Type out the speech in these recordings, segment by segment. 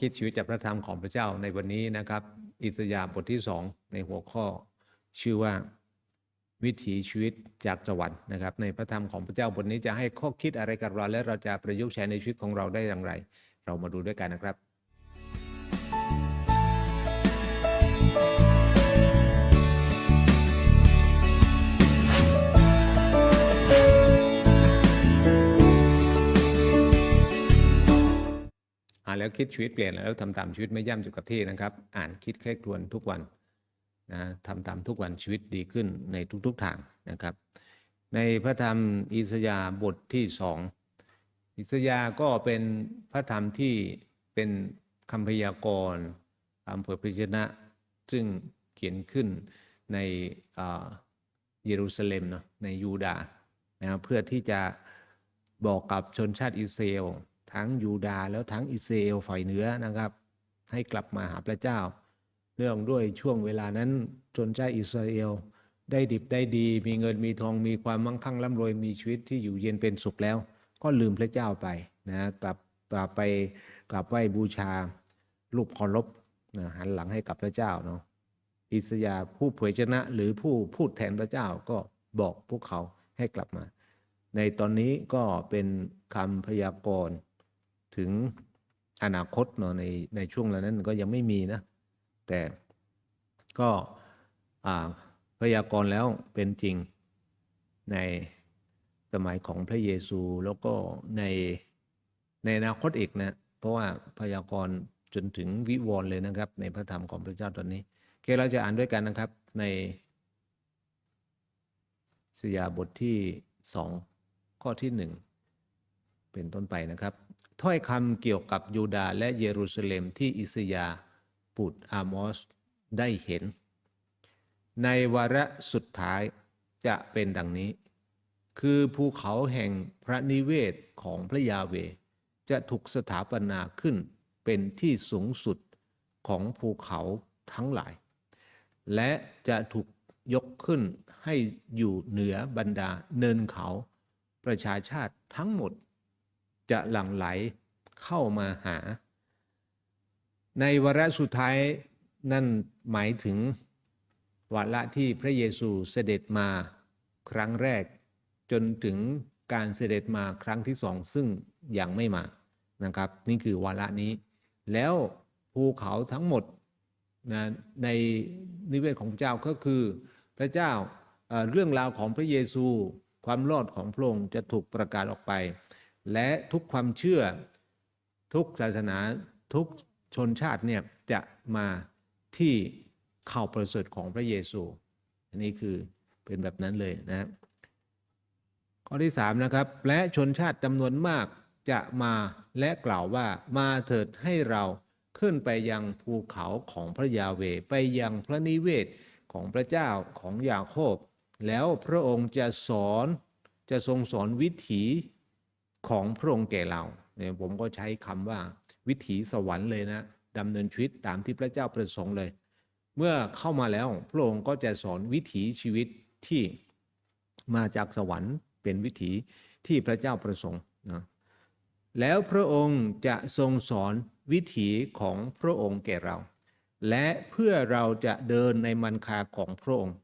คิดชีวิตจากพระธรรมของพระเจ้าในวันนี้นะครับ อิสยาห์บทที่สองในหัวข้อชื่อว่าวิถีชีวิตจากสวรรค์นะครับ ในพระธรรมของพระเจ้าบทนี้จะให้ข้อคิดอะไรกับเราและเราจะประยุกต์ใช้ในชีวิตของเราได้อย่างไร เรามาดูด้วยกันนะครับ แล้วคิดชีวิตเปลี่ยนแล้วทำตามชีวิตไม่ย่ำอยู่กับที่นะครับ อ่านคิดแค่ครวนทุกวันนะทำตามทุกวันชีวิตดีขึ้นในทุกๆทางนะครับ ในพระธรรมอิสยาบทที่สองอิสยาห์ก็เป็นพระธรรมที่เป็นคำพยากรณ์คำเผยพระชนะ ซึ่งเขียนขึ้นในอ่าเยรูซาเล็มเนาะในยูดาห์นะครับเพื่อที่จะบอกกับชนชาติอิสราเอล ทั้งยูดาห์แล้วทั้งอิสราเอลฝ่ายเหนือนะครับ ให้กลับมาหาพระเจ้าเนื่องด้วยช่วงเวลานั้นชนชาติอิสราเอลได้ดิบได้ดี มีเงินมีทองมีความมั่งคั่งร่ำรวยมีชีวิตที่อยู่เย็นเป็นสุขแล้ว ก็ลืมพระเจ้าไปนะกลับกลับไปกลับไหวบูชารูปเคารพนะหันหลังให้กับพระเจ้าเนาะอิสยาผู้เผยชนะหรือผู้พูดแทนพระเจ้าก็บอกพวกเขาให้กลับมา ในตอนนี้ก็เป็นคำพยากรณ์ ถึงอนาคตเนาะในในช่วงเวลานั้นก็ยังไม่มีนะ แต่ก็อ่าพยากรณ์แล้วเป็นจริงในสมัยของพระเยซูแล้วก็ในในอนาคตอีกนะ เพราะว่าพยากรณ์จนถึงวิวรณ์เลยนะครับ ในพระธรรมของพระเจ้าตอนนี้เคเราจะอ่านด้วยกันนะครับในสยาบทที่สองข้อที่หนึ่งเป็นต้นไปนะครับ ถ้อยคำเกี่ยวกับยูดาห์และเยรูซาเล็มที่อิสยาห์บุตอามอสได้เห็น ในวาระสุดท้ายจะเป็นดังนี้ คือภูเขาแห่งพระนิเวศของพระยาเว จะถูกสถาปนาขึ้นเป็นที่สูงสุดของภูเขาทั้งหลาย และจะถูกยกขึ้นให้อยู่เหนือบรรดาเนินเขา ประชาชาติทั้งหมด จะหลั่งไหลเข้ามาหา ในวาระสุดท้ายนั่นหมายถึงวาระที่พระเยซูเสด็จมาครั้งแรก จนถึงการเสด็จมาครั้งที่สองซึ่งยังไม่มานะครับ นี่คือวาระนี้ แล้วภูเขาทั้งหมดนะในนิเวศของเจ้าก็คือพระเจ้าเรื่องราวของพระเยซู ความรอดของพระองค์จะถูกประกาศออกไป และทุกความเชื่อ ทุกศาสนาทุกชนชาติเนี่ยจะมาที่ข่าวประเสริฐของพระเยซู อันนี้คือเป็นแบบนั้นเลยนะครับข้อที่สามนะครับและชนชาติจำนวนมากจะมาและกล่าวว่ามาเถิดให้เราขึ้นไปยังภูเขาของพระยาเวไปยังพระนิเวศของพระเจ้าของยาโคบ แล้วพระองค์จะสอนจะทรงสอนวิถี ของพระองค์แก่เราเนี่ยผมก็ใช้คำว่าวิถีสวรรค์เลยนะดำเนินชีวิตตามที่พระเจ้าประสงค์เลย เมื่อเข้ามาแล้วพระองค์ก็จะสอนวิถีชีวิตที่มาจากสวรรค์เป็นวิถีที่พระเจ้าประสงค์นะแล้วพระองค์จะทรงสอนวิถีของพระองค์แก่เรา และเพื่อเราจะเดินในมันคาของพระองค์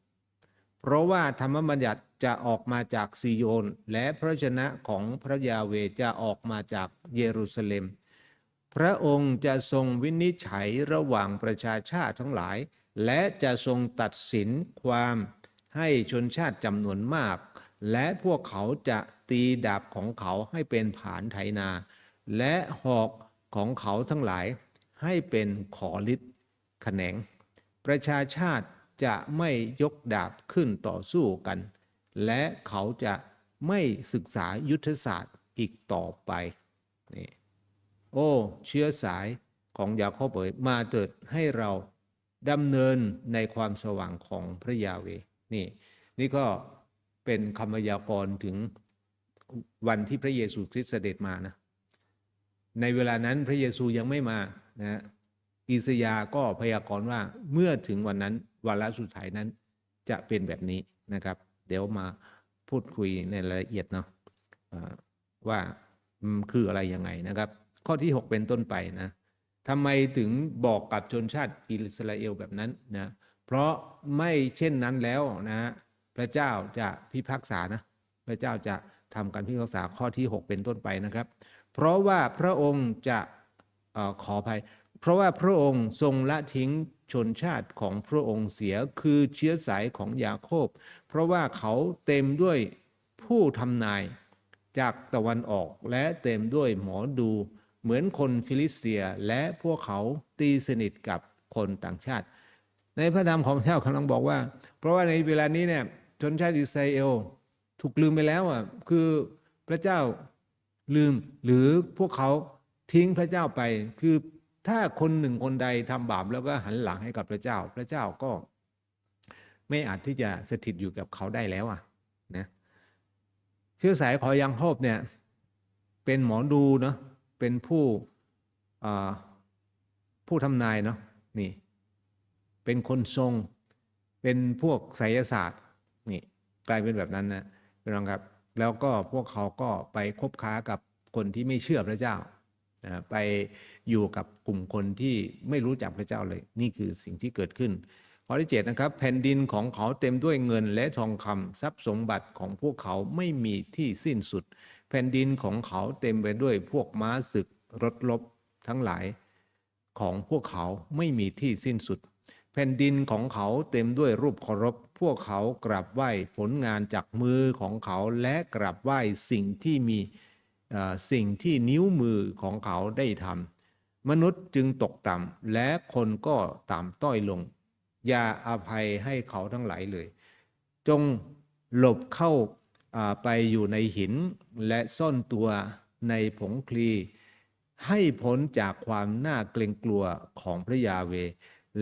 เพราะว่าธรรมบัญญัติ จะออกมาจากซิโยน และพระชนะของพระยาเวจะออกมาจากเยรูซาเล็ม พระองค์จะทรงวินิจฉัยระหว่างประชาชาติทั้งหลาย และจะทรงตัดสินความให้ชนชาติจำนวนมาก และพวกเขาจะตีดาบของเขาให้เป็นผานไถนา และหอกของเขาทั้งหลายให้เป็นขอฤทธิ์แขนง ประชาชาติจะไม่ยกดาบขึ้นต่อสู้กัน และเขาจะไม่ศึกษายุทธศาสตร์อีกต่อไปนี่โอ้ เชื้อสายของยาโคบเอ๋ยมาเถิดให้เราดำเนินในความสว่างของพระยาเวนี่ นี่ก็เป็นคำพยากรณ์ถึงวันที่พระเยซูคริสต์เสด็จมานะ ในเวลานั้นพระเยซูยังไม่มานะอิสยาห์ก็พยากรณ์ว่าเมื่อถึงวันนั้นวาระสุดท้ายนั้นจะเป็นแบบนี้นะครับ เดี๋ยวมาพูดคุยในรายละเอียดเนาะว่าคืออะไรยังไงนะครับ ข้อที่ 6 เป็นต้นไปนะทำไมถึงบอกกับชนชาติอิสราเอลแบบนั้นนะเพราะไม่เช่นนั้นแล้วนะพระเจ้าจะพิพากษานะพระเจ้าจะทำการพิพากษาข้อที่ 6 เป็นต้นไปนะครับ เพราะว่าพระองค์จะออขออภัย เพราะว่าพระองค์ทรงละทิ้งชนชาติของพระองค์เสียคือเชื้อสายของยาโคบ เพราะว่าเขาเต็มด้วยผู้ทำนายจากตะวันออกและเต็มด้วยหมอดู เหมือนคนฟิลิสเตียและพวกเขาตีสนิทกับคนต่างชาติ ในพระธรรมของพระเจ้ากำลังบอกว่า เพราะว่าในเวลานี้เนี่ยชนชาติอิสราเอลถูกลืมไปแล้วอะคือพระเจ้าลืมหรือพวกเขาทิ้งพระเจ้าไปคือ ถ้าคนหนึ่งคนใดทำบาปแล้วก็หันหลังให้กับพระเจ้า พระเจ้าก็ ไม่อาจที่จะสถิตอยู่กับเขาได้แล้วอะนะเชื้อสายขอยังโคบเนี่ย เป็นหมอดูเนาะเป็นผู้ผู้ทำนายเนาะนี่ เป็นคนทรง เป็นพวกไสยศาสตร์นี่กลายเป็นแบบนั้นนะพี่น้องครับ แล้วก็พวกเขาก็ไปคบค้ากับคนที่ไม่เชื่อพระเจ้า นะไปอยู่กับกลุ่มคนที่ไม่รู้จักพระเจ้าเลย นี่คือสิ่งที่เกิดขึ้นข้อที่เจ็ดนะครับแผ่นดินของเขาเต็มด้วยเงินและทองคำทรัพย์สมบัติของพวกเขาไม่มีที่สิ้นสุด แผ่นดินของเขาเต็มไปด้วยพวกม้าศึกรถลบทั้งหลายของพวกเขาไม่มีที่สิ้นสุด แผ่นดินของเขาเต็มด้วยรูปเคารพ พวกเขากราบไหว้ผลงานจากมือของเขาและกราบไหว้สิ่งที่มี สิ่งที่นิ้วมือของเขาได้ทำมนุษย์จึงตกต่ำและคนก็ต่ำต้อยลง อย่าอภัยให้เขาทั้งหลายเลย จงหลบเข้าไปอยู่ในหินและซ่อนตัวในผงคลี ให้พ้นจากความน่าเกรงกลัวของพระยาเว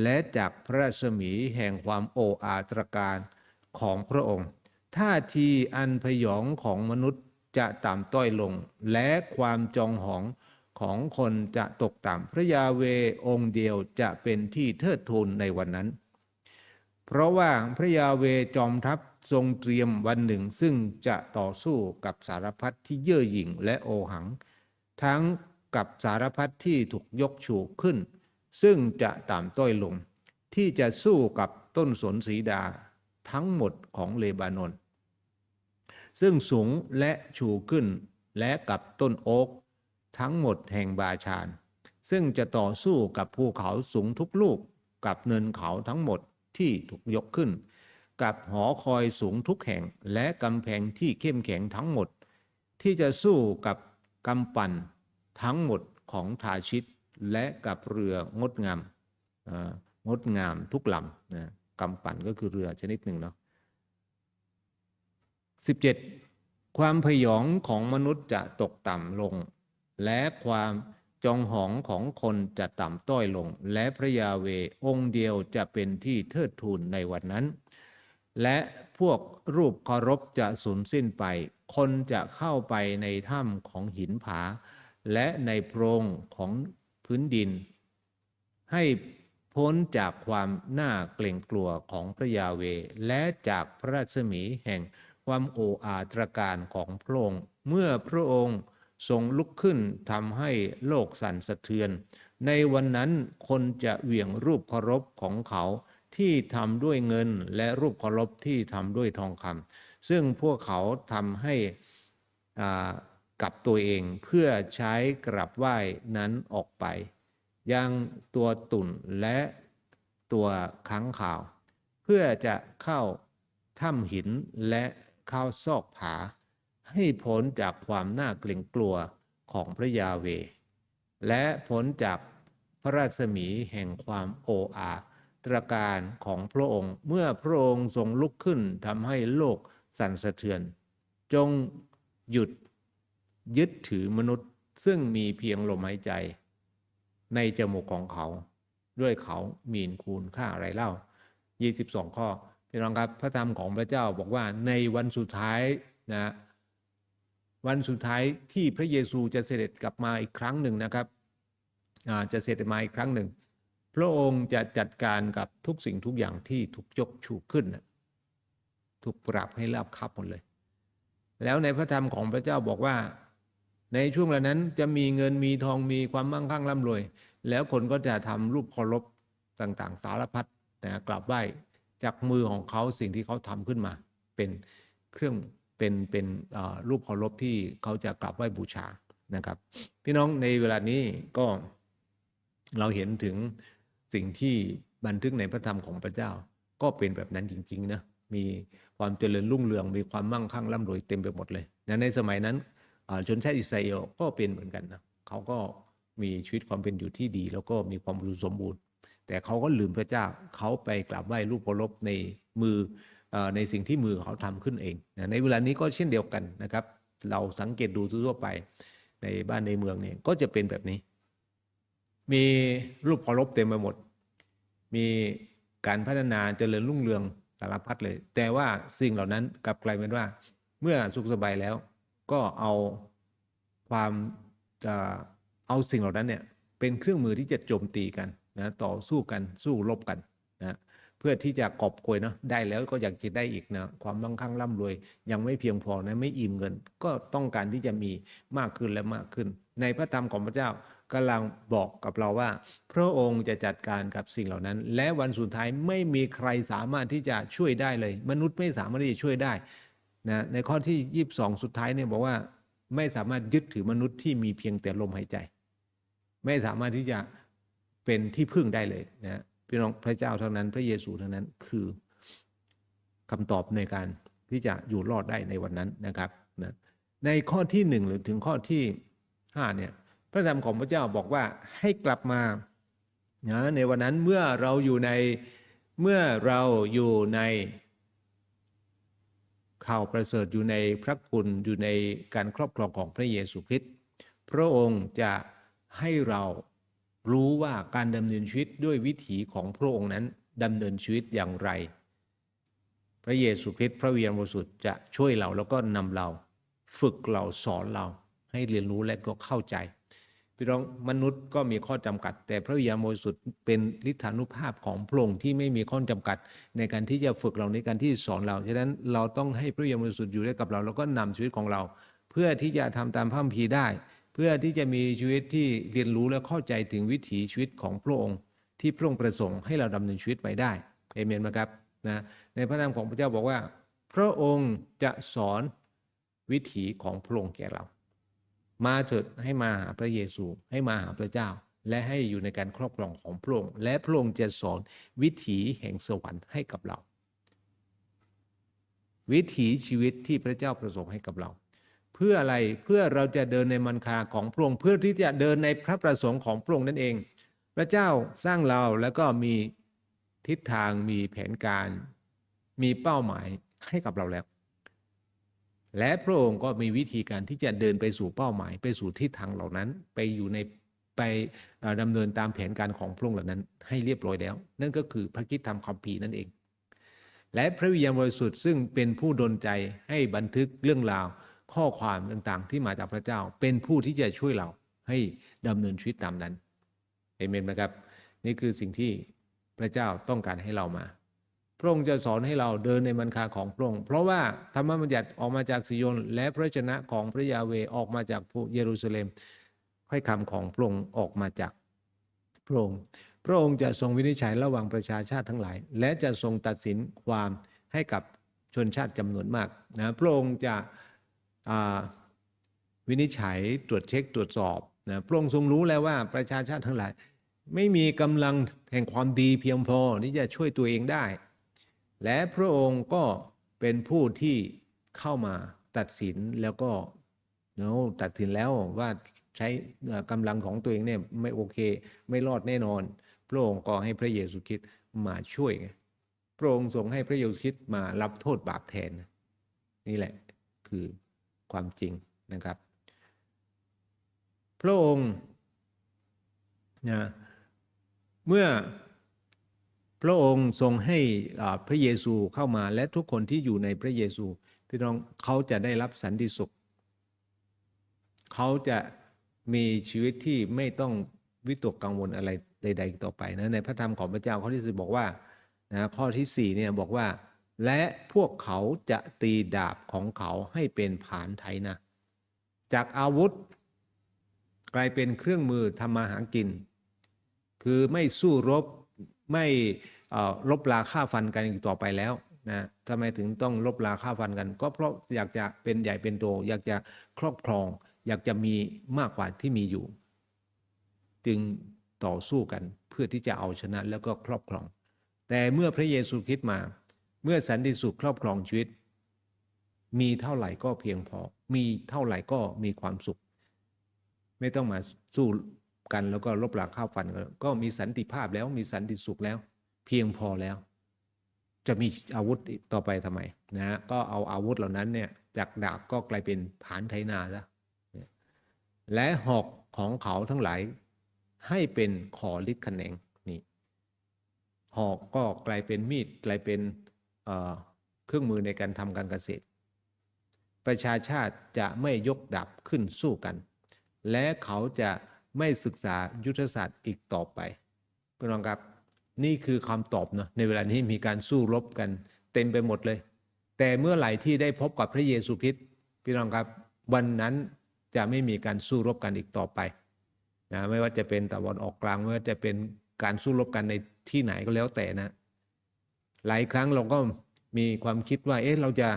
และจากพระรัศมีแห่งความโอ้อาตรการของพระองค์ท่าทีอันพยองของมนุษย์ จะต่ำต้อยลง และความจองหองของคนจะตกต่ำพระยาเวองค์เดียวจะเป็นที่เทิดทูนในวันนั้น เพราะว่าพระยาเวจอมทัพทรงเตรียมวันหนึ่งซึ่งจะต่อสู้กับสารพัดที่เย่อหยิ่งและโอหัง ทั้งกับสารพัดที่ถูกยกชูขึ้น ซึ่งจะต่ำต้อยลง ที่จะสู้กับต้นสนสีดาทั้งหมดของเลบานอน ซึ่งสูงและชูขึ้นและกับต้นโอ๊กทั้งหมดแห่งบาชาน ซึ่งจะต่อสู้กับภูเขาสูงทุกลูก กับเนินเขาทั้งหมดที่ถูกยกขึ้น กับหอคอยสูงทุกแห่งและกำแพงที่เข้มแข็งทั้งหมด ที่จะสู้กับกำปั่นทั้งหมดของทาชิตและกับเรืองดงามอ่องดงามทุกลำนะกำปั่นก็คือเรือชนิดหนึ่งเนาะ 17. ความพยองของมนุษย์จะตกต่ำลง และความจองหองของคนจะต่ำต้อยลง และพระยาเวองค์เดียวจะเป็นที่เทิดทูนในวันนั้น และพวกรูปเคารพจะสูญสิ้นไป คนจะเข้าไปในถ้ำของหินผา และในโพรงของพื้นดิน ให้พ้นจากความน่าเกรงกลัวของพระยาเว และจากพระรัศมีแห่ง ความโอ้อาตรการของพระองค์ เมื่อพระองค์ทรงลุกขึ้นทำให้โลกสั่นสะเทือน ในวันนั้นคนจะเหวี่ยงรูปเคารพของเขาที่ทำด้วยเงินและรูปเคารพที่ทำด้วยทองคำซึ่งพวกเขาทำให้กับตัวเองเพื่อใช้กราบไหว้นั้นออกไป ยังตัวตุ่นและตัวค้างข่าว เพื่อจะเข้าถ้ำหินและ เข้าซอกผา ให้พ้นจากความน่าเกรงกลัวของพระยาเว และพ้นจากพระราศมีแห่งความโออาตรการของพระองค์เมื่อพระองค์ทรงลุกขึ้นทำให้โลกสั่นสะเทือน จงหยุดยึดถือมนุษย์ซึ่งมีเพียงลมหายใจ ในจมูกของเขา ด้วยเขามีนคูณค่าอะไรเล่า 22 ข้อ พี่น้องครับพระธรรมของพระเจ้าบอกว่าในวันสุดท้ายนะวันสุดท้ายที่พระเยซูจะเสด็จกลับมาอีกครั้งหนึ่งนะครับจะเสด็จมาอีกครั้งหนึ่ง พระองค์จะจัดการกับทุกสิ่งทุกอย่างที่ถูกยกชูขึ้นถูกปรับให้ราบคับหมดเลย แล้วในพระธรรมของพระเจ้าบอกว่า ในช่วงเวลานั้นจะมีเงินมีทองมีความมั่งคั่งร่ำรวย แล้วคนก็จะทำรูปเคารพต่างๆ สารพัดนะกราบไหว้ จากมือของเขาสิ่งที่เขาทำขึ้นมา เป็นเครื่องเป็นเป็นรูปเคารพที่เขาจะกราบไหว้บูชานะครับ พี่น้องในเวลานี้ก็เราเห็นถึงสิ่งที่บันทึกในพระธรรมของพระเจ้า ก็เป็นแบบนั้นจริงๆนะมีความเจริญรุ่งเรืองมีความมั่งคั่งร่ำรวยเต็มไปหมดเลยนะในสมัยนั้นชนชาติอิสราเอลก็เป็นเหมือนกันนะเขาก็มีชีวิตความเป็นอยู่ที่ดี แล้วก็มีความอุดมสมบูรณ์ แต่เขาก็ลืมพระเจ้าเขาไปกราบไหว้รูปเคารพในมือในสิ่งที่มือเขาทำขึ้นเองนะในเวลานี้ก็เช่นเดียวกันนะครับ เราสังเกตดูทั่วไปในบ้านในเมืองเนี่ยก็จะเป็นแบบนี้ มีรูปเคารพเต็มไปหมด มีการพัฒนาเจริญรุ่งเรืองสารพัดเลย แต่ว่าสิ่งเหล่านั้นกลับกลายเป็นว่า เมื่อสุขสบายแล้ว ก็เอาความเอาสิ่งเหล่านั้นเนี่ยเป็นเครื่องมือที่จะโจมตีกัน นะต่อสู้กันสู้รบกันนะเพื่อที่จะกอบโกยเนาะได้แล้วก็อยากจะได้อีกนะความมั่งคั่งร่ำรวย ยังไม่เพียงพอนะไม่อิ่มเงิน ก็ต้องการที่จะมีมากขึ้นและมากขึ้น ในพระธรรมของพระเจ้ากำลังบอกกับเราว่า พระองค์จะจัดการกับสิ่งเหล่านั้น และวันสุดท้ายไม่มีใครสามารถที่จะช่วยได้เลย มนุษย์ไม่สามารถที่จะช่วยได้นะในข้อที่ 22 สุดท้ายเนี่ยบอกว่าไม่สามารถยึดถือมนุษย์ที่มีเพียงแต่ลมหายใจ ไม่สามารถที่จะ เป็นที่พึ่งได้เลยนะพี่น้องพระเจ้าเท่านั้น พระเยซูเท่านั้นคือคำตอบในการที่จะอยู่รอดได้ในวันนั้นนะครับนะในข้อที่หนึ่งหรือถึงข้อที่ห้าเนี่ยพระธรรมของพระเจ้าบอกว่าให้กลับมานะในวันนั้นเมื่อเราอยู่ในเมื่อเราอยู่ในข่าวประเสริฐอยู่ในพระคุณอยู่ในการครอบครองของพระเยซูคริสต์พระองค์จะให้เรา รู้ว่าการดำเนินชีวิตด้วยวิถีของพระองค์นั้นดำเนินชีวิตอย่างไร พระเยซูคริสต์พระวิญญาณบริสุทธิ์จะช่วยเราแล้วก็นำเรา ฝึกเราสอนเราให้เรียนรู้และก็เข้าใจพี่น้องมนุษย์ก็มีข้อจำกัด แต่พระวิญญาณบริสุทธิ์เป็นฤทธานุภาพของพระองค์ที่ไม่มีข้อจำกัด ในการที่จะฝึกเราในการที่สอนเราฉะนั้นเราต้องให้พระวิญญาณบริสุทธิ์อยู่ด้วยกับเรา แล้วก็นำชีวิตของเรา เพื่อที่จะทำตามพระคัมภีร์ได้ เพื่อที่จะมีชีวิตที่เรียนรู้และเข้าใจถึงวิถีชีวิตของพระองค์ ที่พระองค์ประสงค์ให้เราดำเนินชีวิตไปได้เอเมนไหมครับนะในพระนามของพระเจ้าบอกว่า พระองค์จะสอนวิถีของพระองค์แก่เรา มาเถิดให้มาหาพระเยซูให้มาหาพระเจ้า และให้อยู่ในการครอบครองของพระองค์และพระองค์จะสอนวิถีแห่งสวรรค์ให้กับเรา วิถีชีวิตที่พระเจ้าประสงค์ให้กับเรา พื่ออะไรเพื่อเราจะเดินในมันคาของพระองค์เพื่อที่จะเดินในพระประสงค์ของพระองค์นั่นเอง พระเจ้าสร้างเราแล้วก็มีทิศทางมีแผนการ มีเป้าหมายให้กับเราแล้ว และพระองค์ก็มีวิธีการที่จะเดินไปสู่เป้าหมาย ไปสู่ทิศทางเหล่านั้น ไปอยู่ในไปเอ่อดำเนินตามแผนการของพระองค์เหล่านั้น ให้เรียบร้อยแล้ว นั่นก็คือพระคิดธรรมคัมภีร์นั่นเอง และพระวิญญาณบริสุทธิ์ซึ่งเป็นผู้ดลใจให้บันทึกเรื่องราว ข้อความต่างๆ ที่มาจากพระเจ้า เป็นผู้ที่จะช่วยเราให้ดำเนินชีวิตตามนั้นเอเมนไหมครับ นี่คือสิ่งที่พระเจ้าต้องการให้เรามา พระองค์จะสอนให้เราเดินในมันคาของพระองค์ เพราะว่าธรรมบัญญัติออกมาจากซิโยนและพระชนะของพระยาเวออกมาจากเยรูซาเล็มให้คำของพระองค์ออกมาจากพระองค์ พระองค์จะทรงวินิจฉัยระหว่างประชาชาติทั้งหลาย และจะทรงตัดสินความให้กับชนชาติจำนวนมากนะ พระองค์จะ วินิจฉัยตรวจเช็คตรวจสอบนะพระองค์ทรงรู้แล้วว่าประชาชาติทั้งหลาย ไม่มีกำลังแห่งความดีเพียงพอที่จะช่วยตัวเองได้ และพระองค์ก็เป็นผู้ที่เข้ามาตัดสินแล้วก็เนาตัดสินแล้วว่าใช้กำลังของตัวเองเนี่ยไม่โอเค ไม่รอดแน่นอน พระองค์ก็ให้พระเยซูคริสต์มาช่วยพระองค์ทรงให้พระเยซูคริสต์มารับโทษบาปแทน นี่แหละคือ ความจริงนะครับ พระองค์นะเมื่อพระองค์ทรงให้พระเยซูเข้ามาและทุกคนที่อยู่ในพระเยซูพี่น้องเขาจะได้รับสันติสุข เขาจะมีชีวิตที่ไม่ต้องวิตกกังวลอะไรใด ๆ ต่อไปนะในพระธรรมของพระเจ้าข้อที่สิบบอกว่านะข้อที่สี่เนี่ยบอกว่า และพวกเขาจะตีดาบของเขาให้เป็นผานไถนะ จากอาวุธ กลายเป็นเครื่องมือทำมาหากิน คือไม่สู้รบไม่ลบลาฆ่าฟันกันอีกต่อไปแล้วนะทำไมถึงต้องลบลาฆ่าฟันกัน ก็เพราะอยากจะเป็นใหญ่เป็นโต อยากจะครอบครอง อยากจะมีมากกว่าที่มีอยู่ จึงต่อสู้กันเพื่อที่จะเอาชนะแล้วก็ครอบครอง แต่เมื่อพระเยซูคริสต์มา เมื่อสันติสุขครอบครองชีวิต มีเท่าไหร่ก็เพียงพอ มีเท่าไหร่ก็มีความสุข ไม่ต้องมาสู้กันแล้วก็ลบหลาข้าวฟันกันก็มีสันติภาพแล้วมีสันติสุขแล้ว เพียงพอแล้ว จะมีอาวุธต่อไปทำไมนะฮะก็เอาอาวุธเหล่านั้นเนี่ยจากดาบก็กลายเป็นผานไถนาซะและหอกของเขาทั้งหลายให้เป็นขอฤทธิ์ขนงนี่หอกก็กลายเป็นมีดกลายเป็น เครื่องมือในการทำการเกษตร ประชาชาติจะไม่ยกดาบขึ้นสู้กัน และเขาจะไม่ศึกษายุทธศาสตร์อีกต่อไปพี่น้องครับนี่คือคำตอบเนาะในเวลานี้มีการสู้รบกันเต็มไปหมดเลย แต่เมื่อไหร่ที่ได้พบกับพระเยซูคริสต์พี่น้องครับวันนั้นจะไม่มีการสู้รบกันอีกต่อไปนะไม่ว่าจะเป็นตะวันออกกลางไม่ว่าจะเป็นการสู้รบกันในที่ไหนก็แล้วแต่นะ หลายครั้งเราก็มีความคิดว่า เอ๊ะเราจะ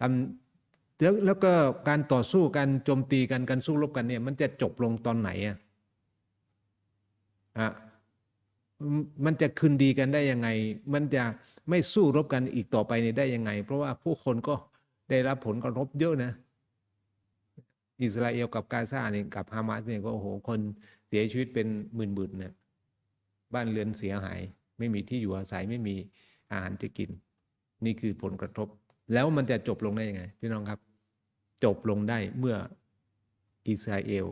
ทำแล้วแล้วก็การต่อสู้กันโจมตีกันการสู้รบกันเนี่ย มันจะจบลงตอนไหนอะอะมันจะคืนดีกันได้ยังไง มันจะไม่สู้รบกันอีกต่อไปนี่ได้ยังไง เพราะว่าผู้คนก็ได้รับผลกระทบเยอะนะ อิสราเอลกับกาซาเนี่ยกับฮามาสเนี่ยก็โอ้โหคนเสียชีวิตเป็นหมื่นๆเนี่ยบ้านเรือนเสียหาย ไม่มีที่อยู่อาศัยไม่มี อาหารจะกิน นี่คือผลกระทบ แล้วมันจะจบลงได้ยังไง พี่น้องครับ จบลงได้เมื่ออิสราเอล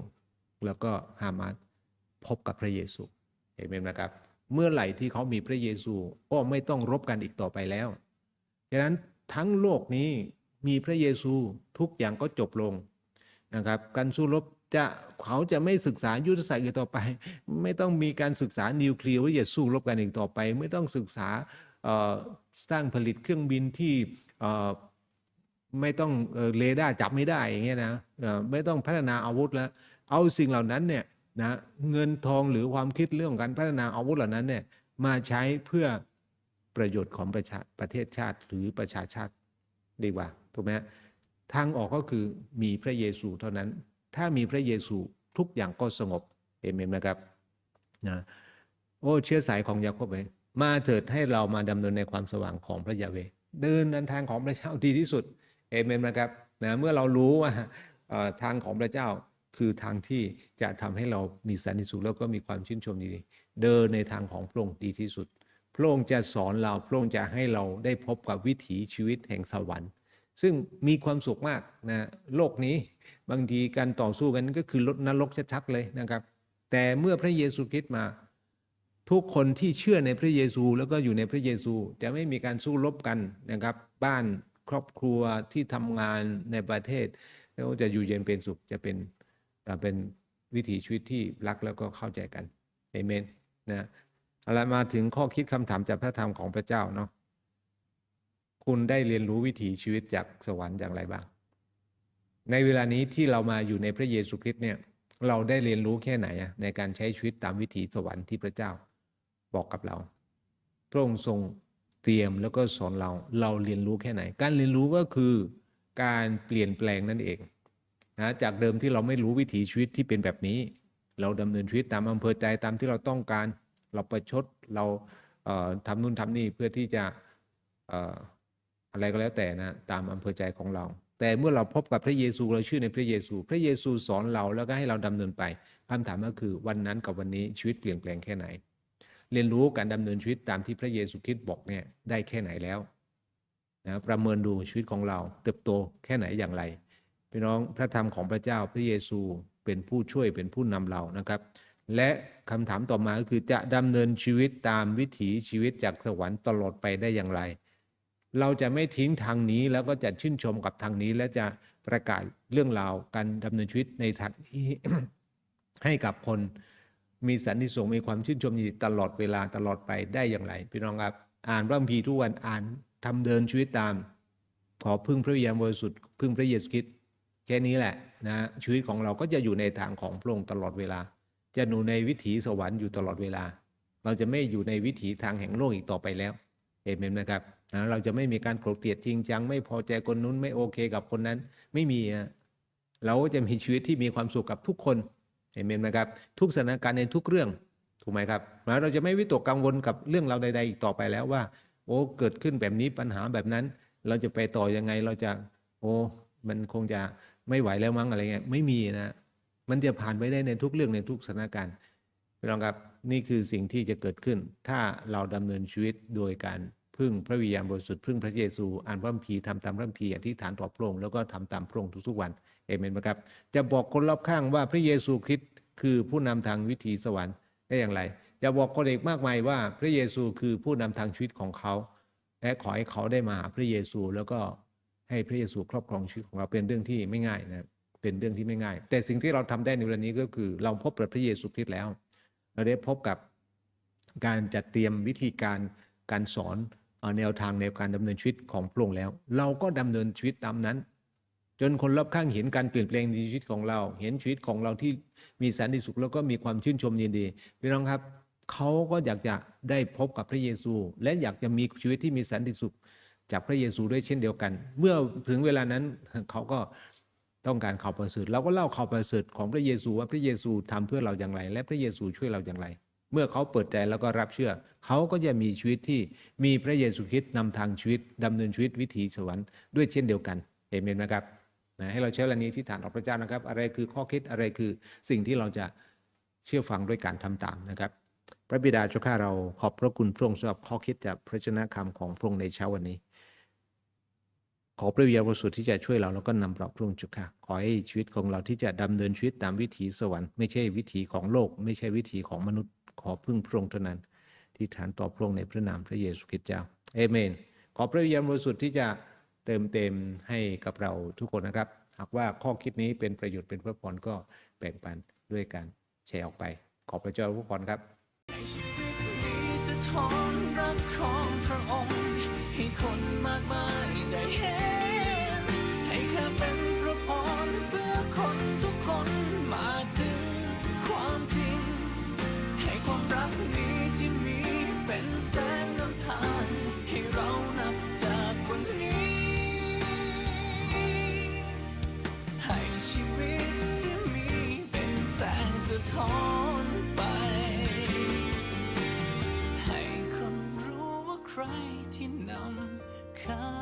แล้วก็ฮามาสพบกับพระเยซูเห็นไหมนะครับ เมื่อไหร่ที่เขามีพระเยซูก็ไม่ต้องรบกันอีกต่อไปแล้วฉะนั้นทั้งโลกนี้มีพระเยซูทุกอย่างก็จบลงนะครับ การสู้รบจะเขาจะไม่ศึกษายุทธศาสตร์อีกต่อไป ไม่ต้องมีการศึกษานิวเคลียร์ว่าจะสู้รบกันอีกต่อไป ไม่ต้องศึกษา สร้างผลิตเครื่องบินที่ไม่ต้องเรดาร์จับไม่ได้อย่างเงี้ยนะไม่ต้องพัฒนาอาวุธแล้ว เอาสิ่งเหล่านั้นเนี่ยนะเงินทองหรือความคิดเรื่องของการพัฒนาอาวุธเหล่านั้นเนี่ยมาใช้เพื่อประโยชน์ของประชาประเทศชาติหรือประชาชาติดีกว่าถูกไหมทางออกก็คือมีพระเยซูเท่านั้น ถ้ามีพระเยซูทุกอย่างก็สงบเอเมนนะครับนะโอ้เชื้อสายของยาโคบเอง มาเถิดให้เรามาดำเนินในความสว่างของพระยาเวเดินในทางของพระเจ้าดีที่สุดเอเมนนะครับนะเมื่อเรารู้ว่าทางของพระเจ้าคือทางที่จะทำให้เรามีสันติสุขแล้วก็มีความชื่นชมดีเดินในทางของพระองค์ดีที่สุดพระองค์จะสอนเราพระองค์จะให้เราได้พบกับวิถีชีวิตแห่งสวรรค์ ซึ่งมีความสุขมากนะโลกนี้บางทีการต่อสู้กันก็คือลดนรกชัดๆเลยนะครับ แต่เมื่อพระเยซูคริสต์มา ทุกคนที่เชื่อในพระเยซูแล้วก็อยู่ในพระเยซู จะไม่มีการสู้รบกันนะครับ บ้านครอบครัวที่ทำงานในประเทศ แล้วจะอยู่เย็นเป็นสุขจะเป็นเป็นวิถีชีวิตที่รักแล้วก็เข้าใจกันเอเมนนะอะไรมาถึงข้อคิดคำถามจากพระธรรมของพระเจ้าเนาะคุณได้เรียนรู้วิถีชีวิตจากสวรรค์อย่างไรบ้าง ในเวลานี้ที่เรามาอยู่ในพระเยซูคริสต์เนี่ย เราได้เรียนรู้แค่ไหนในการใช้ชีวิตตามวิถีสวรรค์ที่พระเจ้า บอกกับเรา พระองค์ทรงเตรียมแล้วก็สอนเรา เราเรียนรู้แค่ไหน การเรียนรู้ก็คือการเปลี่ยนแปลงนั่นเองนะจากเดิมที่เราไม่รู้วิถีชีวิตที่เป็นแบบนี้ เราดำเนินชีวิตตามอำเภอใจตามที่เราต้องการ เราประชดเราเอ่อทำนู่นทำนี่เพื่อที่จะเอ่ออะไรก็แล้วแต่นะตามอำเภอใจของเรา แต่เมื่อเราพบกับพระเยซูเราเชื่อในพระเยซู พระเยซูสอนเราแล้วก็ให้เราดำเนินไปคำถามก็คือวันนั้นกับวันนี้ชีวิตเปลี่ยนแปลงแค่ไหน เรียนรู้การดำเนินชีวิตตามที่พระเยซูคริสต์บอกเนี่ยได้แค่ไหนแล้วนะประเมินดูชีวิตของเราเติบโตแค่ไหนอย่างไรพี่น้องพระธรรมของพระเจ้าพระเยซูเป็นผู้ช่วยเป็นผู้นำเรานะครับ และคำถามต่อมาก็คือจะดำเนินชีวิตตามวิถีชีวิตจากสวรรค์ตลอดไปได้อย่างไร เราจะไม่ทิ้งทางนี้แล้วก็จะชื่นชมกับทางนี้ และจะประกาศเรื่องราวการดำเนินชีวิตในทางที่ให้กับคน มีสันติสุขมีความชื่นชมยินดีตลอดเวลาตลอดไปได้อย่างไรพี่น้องครับ อ่านพระคัมภีร์ทุกวันอ่านทำเดินชีวิตตาม ขอพึ่งพระวิญญาณบริสุทธิ์พึ่งพระเยซูคริสต์แค่นี้แหละนะชีวิตของเราก็จะอยู่ในทางของพระองค์ตลอดเวลา จะอยู่ในวิถีสวรรค์อยู่ตลอดเวลา เราจะไม่อยู่ในวิถีทางแห่งโลกอีกต่อไปแล้วเอเมนนะครับนะเราจะไม่มีการโกรธเกลียดจริงจัง ไม่พอใจคนนู้นไม่โอเคกับคนนั้นไม่มีเราจะมีชีวิตที่มีความสุขกับทุกคน เอเมนนะครับ ทุกสถานการณ์ในทุกเรื่องถูกไหมครับเราจะไม่วิตกกังวลกับเรื่องเราใด ๆ อีกต่อไปแล้วว่า โอ้เกิดขึ้นแบบนี้ปัญหาแบบนั้น เราจะไปต่อยังไงเราจะ โอ้มันคงจะไม่ไหวแล้วมั้งอะไรเงี้ยไม่มีนะมันจะผ่านไปได้ในทุกเรื่องในทุกสถานการณ์พี่น้องครับนี่คือสิ่งที่จะเกิดขึ้น ถ้าเราดำเนินชีวิตโดยการพึ่งพระวิญญาณบริสุทธิ์พึ่งพระเยซูอ่านพระคัมภีร์ทำตามพระคัมภีร์อธิษฐานต่อพระองค์แล้วก็ทำตามพระองค์ทุกๆวัน เอเมนไหมครับ จะบอกคนรอบข้างว่าพระเยซูคริสต์คือผู้นำทางวิถีสวรรค์ได้อย่างไร จะบอกคนเอกมากมายว่าพระเยซูคือผู้นำทางชีวิตของเขา และขอให้เขาได้มาหาพระเยซูแล้วก็ให้พระเยซูครอบครองชีวิตของเราเป็นเรื่องที่ไม่ง่ายนะเป็นเรื่องที่ไม่ง่าย แต่สิ่งที่เราทำได้ในวันนี้ก็คือ เราพบกับพระเยซูคริสต์แล้ว เราได้พบกับการจัดเตรียมวิธีการการสอนแนวทางในการดำเนินชีวิตของพระองค์แล้ว เราก็ดำเนินชีวิตตามนั้น นคนรอบข้างเห็นการเปลี่ยนแปลงในชีวิตของเรา เห็นชีวิตของเราที่มีสันติสุขแล้วก็มีความชื่นชมยินดีพี่น้องครับเขาก็อยากจะได้พบกับพระเยซู และอยากจะมีชีวิตที่มีสันติสุขจากพระเยซูด้วยเช่นเดียวกัน เมื่อถึงเวลานั้นเขาก็ต้องการข่าวประเสริฐเราก็เล่าข่าวประเสริฐของพระเยซูว่าพระเยซูทำเพื่อเราอย่างไร และพระเยซูช่วยเราอย่างไร เมื่อเขาเปิดใจแล้วก็รับเชื่อ เขาก็จะมีชีวิตที่มีพระเยซูคริสต์นำทางชีวิตดำเนินชีวิตวิถีสวรรค์ด้วยเช่นเดียวกันเอเมนนะครับ นะให้เราใช้เวลานี้ที่ฐานต่อพระเจ้านะครับ อะไรคือข้อคิดอะไรคือสิ่งที่เราจะเชื่อฟังด้วยการทำตามนะครับ พระบิดาเจ้าข้าเราขอบพระคุณพระองค์สำหรับข้อคิดจากพระชนะคำของพระองค์ในเช้าวันนี้ ขอพระวิญญาณบริสุทธิ์ที่จะช่วยเราแล้วก็นำเราพระองค์จุค่ะขอให้ชีวิตของเราที่จะดำเนินชีวิตตามวิถีสวรรค์ไม่ใช่วิถีของโลก ไม่ใช่วิถีของมนุษย์ ขอพึ่งพระองค์เท่านั้น ที่ฐานต่อพระองค์ในพระนามพระเยซูคริสต์เจ้าเอเมน ขอพระวิญญาณบริสุทธิ์ที่จะ เติมเต็มให้กับเราทุกคนนะครับ หากว่าข้อคิดนี้เป็นประโยชน์เป็นพระพรก็แบ่งปันด้วยกันแชร์ออกไป ขอบพระเจ้าพระพรครับ นรู้ว่าใครที่นำข้า